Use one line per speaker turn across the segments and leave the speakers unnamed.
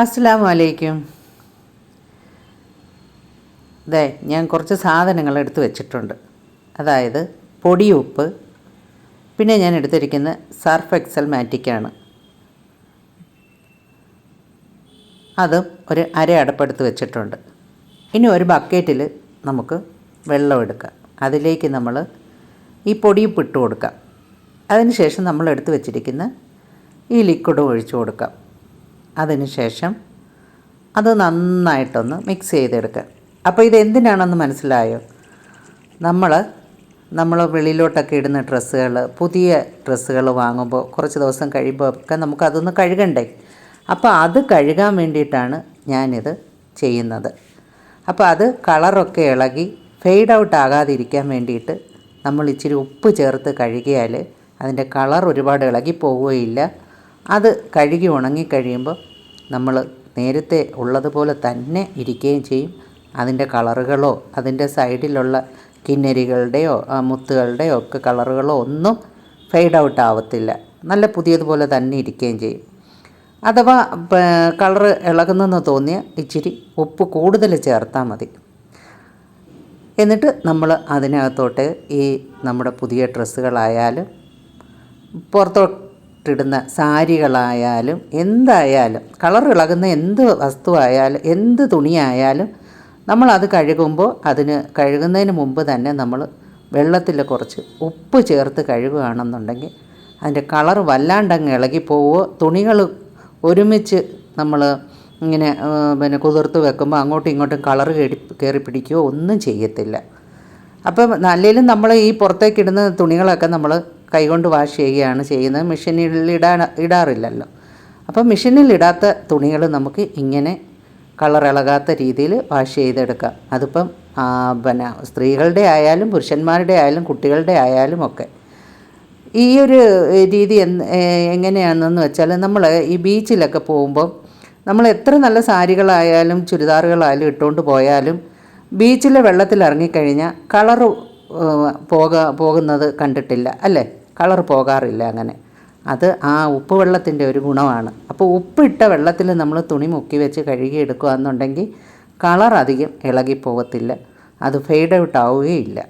അസ്സാം വലൈക്കും അതെ ഞാൻ കുറച്ച് സാധനങ്ങൾ എടുത്ത് വെച്ചിട്ടുണ്ട്. അതായത് പൊടിയുപ്പ് പിന്നെ ഞാൻ എടുത്തിരിക്കുന്ന സർഫ് എക്സൽ മാറ്റിക്കാണ് അതും ഒരു അര അടപ്പെടുത്ത് വെച്ചിട്ടുണ്ട്. ഇനി ഒരു ബക്കറ്റിൽ നമുക്ക് വെള്ളം എടുക്കാം. അതിലേക്ക് നമ്മൾ ഈ പൊടിയുപ്പ് ഇട്ട് കൊടുക്കാം. അതിനുശേഷം നമ്മൾ എടുത്ത് വെച്ചിരിക്കുന്ന ഈ ലിക്വിഡ് ഒഴിച്ചു കൊടുക്കാം. അതിനുശേഷം അത് നന്നായിട്ടൊന്ന് മിക്സ് ചെയ്തെടുക്കുക. അപ്പോൾ ഇത് എന്തിനാണെന്ന് മനസ്സിലായോ? നമ്മൾ നമ്മൾ വെളിയിലോട്ടൊക്കെ ഇടുന്ന ഡ്രസ്സുകൾ പുതിയ ഡ്രസ്സുകൾ വാങ്ങുമ്പോൾ കുറച്ച് ദിവസം കഴിയുമ്പോൾ ഒക്കെ നമുക്കതൊന്ന് കഴുകണ്ടേ? അപ്പോൾ അത് കഴുകാൻ വേണ്ടിയിട്ടാണ് ഞാനിത് ചെയ്യുന്നത്. അപ്പോൾ അത് കളറൊക്കെ ഇളകി ഫെയ്ഡ് ഔട്ട് ആകാതിരിക്കാൻ വേണ്ടിയിട്ട് നമ്മൾ ഇച്ചിരി ഉപ്പ് ചേർത്ത് കഴുകിയാൽ അതിന്റെ കളർ ഒരുപാട് ഇളകി പോവുകയില്ല. അത് കഴുകി ഉണങ്ങിക്കഴിയുമ്പോൾ നമ്മൾ നേരത്തെ ഉള്ളതുപോലെ തന്നെ ഇരിക്കുകയും ചെയ്യും. അതിന്റെ കളറുകളോ അതിന്റെ സൈഡിലുള്ള കിന്നരികളുടെയോ മുത്തുകളുടെയോ ഒക്കെ കളറുകളോ ഒന്നും ഫെയ്ഡ് ഔട്ട് ആവത്തില്ല. നല്ല പുതിയതുപോലെ തന്നെ ഇരിക്കുകയും ചെയ്യും. അഥവാ കളറ് ഇളകുന്നെന്ന് തോന്നിയ ഇച്ചിരി ഉപ്പ് കൂടുതൽ ചേർത്താൽ മതി. എന്നിട്ട് നമ്മൾ അതിനകത്തോട്ട് ഈ നമ്മുടെ പുതിയ ഡ്രസ്സുകളായാലും പുറത്തോട്ടിടുന്ന സാരികളായാലും എന്തായാലും കളർ ഇളകുന്ന എന്ത് വസ്തുവായാലും എന്ത് തുണിയായാലും നമ്മളത് കഴുകുമ്പോൾ അതിന് കഴുകുന്നതിന് മുമ്പ് തന്നെ നമ്മൾ വെള്ളത്തിൽ കുറച്ച് ഉപ്പ് ചേർത്ത് കഴുകുകയാണെന്നുണ്ടെങ്കിൽ അതിന്റെ കളർ വല്ലാണ്ടങ്ങ് ഇളകിപ്പോവോ തുണികൾ ഒരുമിച്ച് നമ്മൾ ഇങ്ങനെ പിന്നെ കുതിർത്ത് വെക്കുമ്പോൾ അങ്ങോട്ടും ഇങ്ങോട്ടും കളർ കയറി കയറി പിടിക്കുകയോ ഒന്നും ചെയ്യത്തില്ല. അപ്പം നല്ലതിലും നമ്മൾ ഈ പുറത്തേക്കിടുന്ന തുണികളൊക്കെ നമ്മൾ കൈകൊണ്ട് വാഷ് ചെയ്യുകയാണ് ചെയ്യുന്നത്. മെഷീനിൽ ഇടാ ഇടാറില്ലല്ലോ. അപ്പോൾ മെഷീനിൽ ഇടാത്ത തുണികൾ നമുക്ക് ഇങ്ങനെ കളർ ഇളകാത്ത രീതിയിൽ വാഷ് ചെയ്തെടുക്കാം. അതിപ്പം പിന്നെ സ്ത്രീകളുടെ ആയാലും പുരുഷന്മാരുടെ ആയാലും കുട്ടികളുടെ ആയാലും ഒക്കെ. ഈ ഒരു രീതി എങ്ങനെയാണെന്ന് വെച്ചാൽ നമ്മൾ ഈ ബീച്ചിലൊക്കെ പോകുമ്പോൾ നമ്മൾ എത്ര നല്ല സാരികളായാലും ചുരിദാറുകളായാലും ഇട്ടുകൊണ്ട് പോയാലും ബീച്ചിലെ വെള്ളത്തിൽ ഇറങ്ങിക്കഴിഞ്ഞാൽ കളറ് പോക പോകുന്നത് കണ്ടിട്ടില്ല അല്ലേ? കളർ പോകാറില്ല അങ്ങനെ. അത് ആ ഉപ്പ് വെള്ളത്തിന്റെ ഒരു ഗുണമാണ്. അപ്പോൾ ഉപ്പിട്ട വെള്ളത്തിൽ നമ്മൾ തുണി മുക്കി വെച്ച് കഴുകി എടുക്കുകയെന്നുണ്ടെങ്കിൽ കളർ അധികം ഇളകിപ്പോകത്തില്ല. അത് ഫെയ്ഡ് ഔട്ട് ആവുകയില്ല.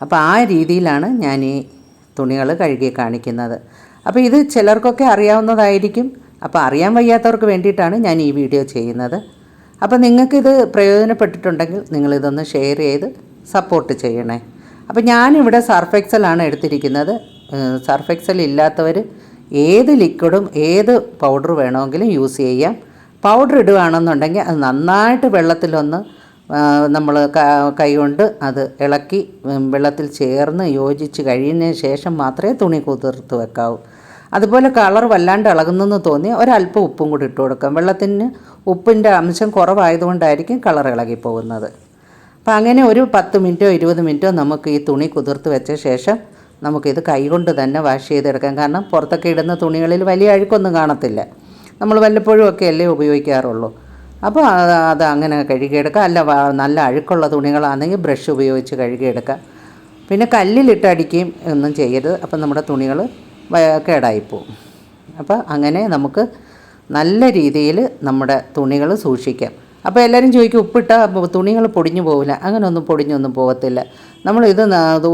അപ്പോൾ ആ രീതിയിലാണ് ഞാൻ ഈ തുണികൾ കഴുകി കാണിക്കുന്നത്. അപ്പോൾ ഇത് ചിലർക്കൊക്കെ അറിയാവുന്നതായിരിക്കും. അപ്പോൾ അറിയാൻ വയ്യാത്തവർക്ക് വേണ്ടിയിട്ടാണ് ഞാൻ ഈ വീഡിയോ ചെയ്യുന്നത്. അപ്പോൾ നിങ്ങൾക്കിത് പ്രയോജനപ്പെട്ടിട്ടുണ്ടെങ്കിൽ നിങ്ങളിതൊന്ന് ഷെയർ ചെയ്ത് സപ്പോർട്ട് ചെയ്യണേ. അപ്പോൾ ഞാനിവിടെ സർഫ് എക്സലാണ് എടുത്തിരിക്കുന്നത്. സർഫ് എക്സൽ ഇല്ലാത്തവർ ഏത് ലിക്വിഡും ഏത് പൗഡർ വേണമെങ്കിലും യൂസ് ചെയ്യാം. പൗഡർ ഇടുകയാണെന്നുണ്ടെങ്കിൽ അത് നന്നായിട്ട് വെള്ളത്തിലൊന്ന് നമ്മൾ കൈകൊണ്ട് അത് ഇളക്കി വെള്ളത്തിൽ ചേർന്ന് യോജിച്ച് കഴിയുന്നതിന് ശേഷം മാത്രമേ തുണി കുതിർത്ത് വെക്കാവൂ. അതുപോലെ കളർ വല്ലാണ്ട് ഇളകുന്നെന്ന് തോന്നി ഒരല്പം ഉപ്പും കൂടി ഇട്ട് കൊടുക്കാം. വെള്ളത്തിന് ഉപ്പിന്റെ അംശം കുറവായതുകൊണ്ടായിരിക്കും കളർ ഇളകി പോകുന്നത് അപ്പം അങ്ങനെ ഒരു പത്ത് മിനിറ്റോ ഇരുപത് മിനിറ്റോ നമുക്ക് ഈ തുണി കുതിർത്ത് വെച്ച ശേഷം നമുക്കിത് കൈകൊണ്ട് തന്നെ വാഷ് ചെയ്തെടുക്കാം. കാരണം പുറത്തൊക്കെ ഇടുന്ന തുണികളിൽ വലിയ അഴുക്കൊന്നും കാണത്തില്ല. നമ്മൾ വല്ലപ്പോഴും ഒക്കെ അല്ലേ ഉപയോഗിക്കാറുള്ളൂ. അപ്പോൾ അത് അങ്ങനെ കഴുകിയെടുക്കുക അല്ല നല്ല അഴുക്കുള്ള തുണികളാണെങ്കിൽ ബ്രഷ് ഉപയോഗിച്ച് കഴുകിയെടുക്കുക പിന്നെ കല്ലിലിട്ട് അടിക്കുകയും ഒന്നും ചെയ്യരുത്. അപ്പം നമ്മുടെ തുണികൾ കേടായിപ്പോവും. അപ്പോൾ അങ്ങനെ നമുക്ക് നല്ല രീതിയിൽ നമ്മുടെ തുണികൾ സൂക്ഷിക്കാം. അപ്പോൾ എല്ലാവരും ചോദിക്കും ഉപ്പിട്ട തുണികൾ പൊടിഞ്ഞു പോകില്ല അങ്ങനെയൊന്നും പൊടിഞ്ഞൊന്നും പോകത്തില്ല. നമ്മൾ ഇത്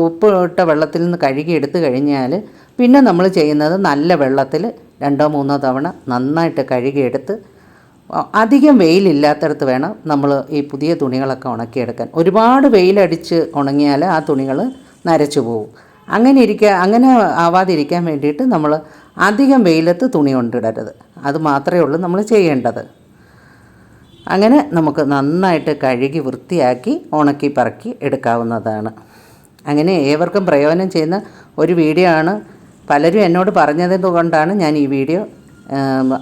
ഉപ്പ് ഇട്ട വെള്ളത്തിൽ നിന്ന് കഴുകി എടുത്തു കഴിഞ്ഞാൽ പിന്നെ നമ്മൾ ചെയ്യുന്നത് നല്ല വെള്ളത്തിൽ രണ്ടോ മൂന്നോ തവണ നന്നായിട്ട് കഴുകിയെടുത്ത് അധികം വെയിലില്ലാത്തടത്ത് വേണം നമ്മൾ ഈ പുതിയ തുണികളൊക്കെ ഉണക്കിയെടുക്കാൻ. ഒരുപാട് വെയിലടിച്ച് ഉണങ്ങിയാൽ ആ തുണികൾ നരച്ചു പോകും അങ്ങനെ ഇരിക്കുക അങ്ങനെ ആവാതിരിക്കാൻ വേണ്ടിയിട്ട് നമ്മൾ അധികം വെയിലത്ത് തുണി കൊണ്ടിടരുത്. അത് മാത്രമേ ഉള്ളൂ നമ്മൾ ചെയ്യേണ്ടത്. അങ്ങനെ നമുക്ക് നന്നായിട്ട് കഴുകി വൃത്തിയാക്കി ഉണക്കി പറക്കി എടുക്കാവുന്നതാണ്. അങ്ങനെ ഏവർക്കും പ്രയോജനം ചെയ്യുന്ന ഒരു വീഡിയോ ആണ്. പലരും എന്നോട് പറഞ്ഞത് കൊണ്ടാണ് ഞാൻ ഈ വീഡിയോ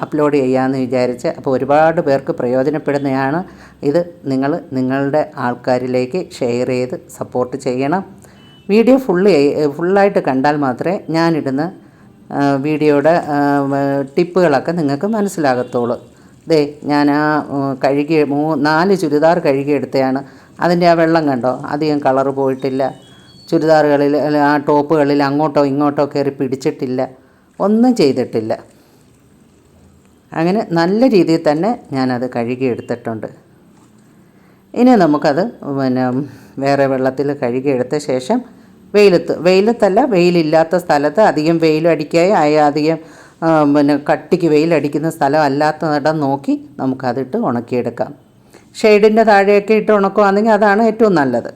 അപ്ലോഡ് ചെയ്യാമെന്ന് വിചാരിച്ച്. അപ്പോൾ ഒരുപാട് പേർക്ക് പ്രയോജനപ്പെടുന്നതാണ്. ഇത് നിങ്ങൾ നിങ്ങളുടെ ആൾക്കാരിലേക്ക് ഷെയർ ചെയ്ത് സപ്പോർട്ട് ചെയ്യണം. വീഡിയോ ഫുള്ള് ഫുള്ളായിട്ട് കണ്ടാൽ മാത്രമേ ഞാനിടുന്ന വീഡിയോയുടെ ടിപ്പുകളൊക്കെ നിങ്ങൾക്ക് മനസ്സിലാകത്തുള്ളൂ. ദേ ഞാൻ ആ കഴുകി മൂ നാല് ചുരിദാർ കഴുകിയെടുത്തതാണ് അതിന്റെ ആ വെള്ളം കണ്ടോ? അധികം കളർ പോയിട്ടില്ല. ചുരിദാറുകളിൽ ആ ടോപ്പുകളിൽ അങ്ങോട്ടോ ഇങ്ങോട്ടോ കയറി പിടിച്ചിട്ടില്ല. ഒന്നും ചെയ്തിട്ടില്ല. അങ്ങനെ നല്ല രീതിയിൽ തന്നെ ഞാനത് കഴുകിയെടുത്തിട്ടുണ്ട് ഇനി നമുക്കത് പിന്നെ വേറെ വെള്ളത്തിൽ കഴുകിയെടുത്ത ശേഷം വെയിലത്ത് വെയിലത്തല്ല വെയിലില്ലാത്ത സ്ഥലത്ത് അധികം വെയിലടിക്കായി അയ അധികം പിന്നെ കട്ടിക്ക് വെയിലടിക്കുന്ന സ്ഥലം അല്ലാത്തയിടം നോക്കി നമുക്കതിട്ട് ഉണക്കിയെടുക്കാം. ഷെയ്ഡിന്റെ താഴെയൊക്കെ ഇട്ട് ഉണക്കുവാണെങ്കിൽ അതാണ് ഏറ്റവും നല്ലത്.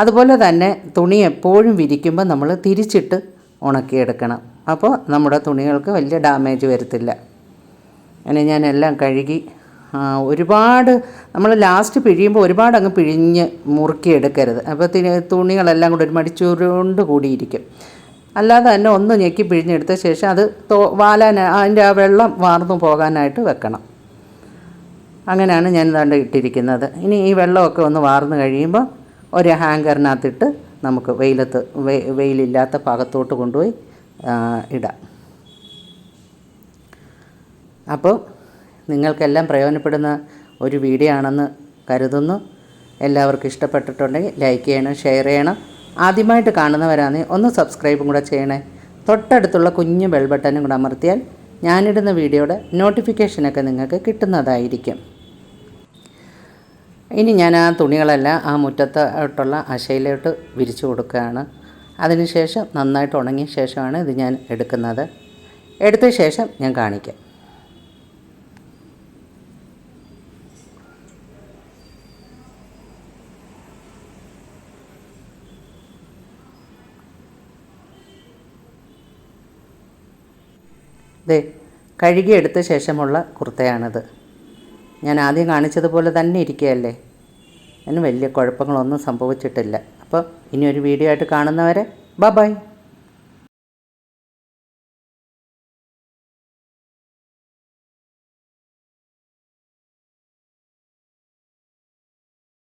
അതുപോലെ തന്നെ തുണി എപ്പോഴും വിരിക്കുമ്പോൾ നമ്മൾ തിരിച്ചിട്ട് ഉണക്കിയെടുക്കണം. അപ്പോൾ നമ്മുടെ തുണികൾക്ക് വലിയ ഡാമേജ് വരത്തില്ല. അങ്ങനെ ഞാൻ എല്ലാം കഴുകി ഒരുപാട് നമ്മൾ ലാസ്റ്റ് പിഴിയുമ്പോൾ ഒരുപാട് അങ്ങ് പിഴിഞ്ഞ് മുറുക്കിയെടുക്കരുത്. അപ്പോൾ തുണികളെല്ലാം കൂടി ഒരു മടിച്ചൂരുകൊണ്ട് കൂടിയിരിക്കും. അല്ലാതെ തന്നെ ഒന്ന് ഞെക്കി പിഴിഞ്ഞെടുത്ത ശേഷം അത് തോ വാലാൻ അതിന്റെ ആ വെള്ളം വാർന്നു പോകാനായിട്ട് വെക്കണം. അങ്ങനെയാണ് ഞാൻ ഇതാണ്ട് ഇട്ടിരിക്കുന്നത്. ഇനി ഈ വെള്ളമൊക്കെ ഒന്ന് വാർന്നു കഴിയുമ്പോൾ ഒരു ഹാങ്കറിനകത്തിട്ട് നമുക്ക് വെയിലത്ത് വെയിലില്ലാത്ത ഭാഗത്തോട്ട് കൊണ്ടുപോയി ഇടാം. അപ്പോൾ നിങ്ങൾക്കെല്ലാം പ്രയോജനപ്പെടുന്ന ഒരു വീഡിയോ ആണെന്ന് കരുതുന്നു. എല്ലാവർക്കും ഇഷ്ടപ്പെട്ടിട്ടുണ്ടെങ്കിൽ ലൈക്ക് ചെയ്യണം ഷെയർ ചെയ്യണം. ആദ്യമായിട്ട് കാണുന്നവരാണെങ്കിൽ ഒന്ന് സബ്സ്ക്രൈബും കൂടെ ചെയ്യണേ. തൊട്ടടുത്തുള്ള കുഞ്ഞു ബെൽ ബട്ടനും കൂടെ അമർത്തിയാൽ ഞാനിടുന്ന വീഡിയോയുടെ നോട്ടിഫിക്കേഷനൊക്കെ നിങ്ങൾക്ക് കിട്ടുന്നതായിരിക്കും. ഇനി ഞാൻ ആ തുണികളെല്ലാം ആ മുറ്റത്തോട്ടുള്ള അശയിലോട്ട് വിരിച്ചു കൊടുക്കുകയാണ്. അതിനുശേഷം നന്നായിട്ട് ഉണങ്ങിയ ശേഷമാണ് ഇത് ഞാൻ എടുക്കുന്നത്. എടുത്ത ശേഷം ഞാൻ കാണിക്കാം. ദേ കഴുകിയെടുത്ത ശേഷമുള്ള കുർത്തയാണിത്. ഞാൻ ആദ്യം കാണിച്ചതുപോലെ തന്നെ ഇരിക്കുകയല്ലേ? അതിന് വലിയ കുഴപ്പങ്ങളൊന്നും സംഭവിച്ചിട്ടില്ല. അപ്പോൾ ഇനി ഒരു വീഡിയോ ആയിട്ട് കാണുന്നവരെ ബ ബൈ.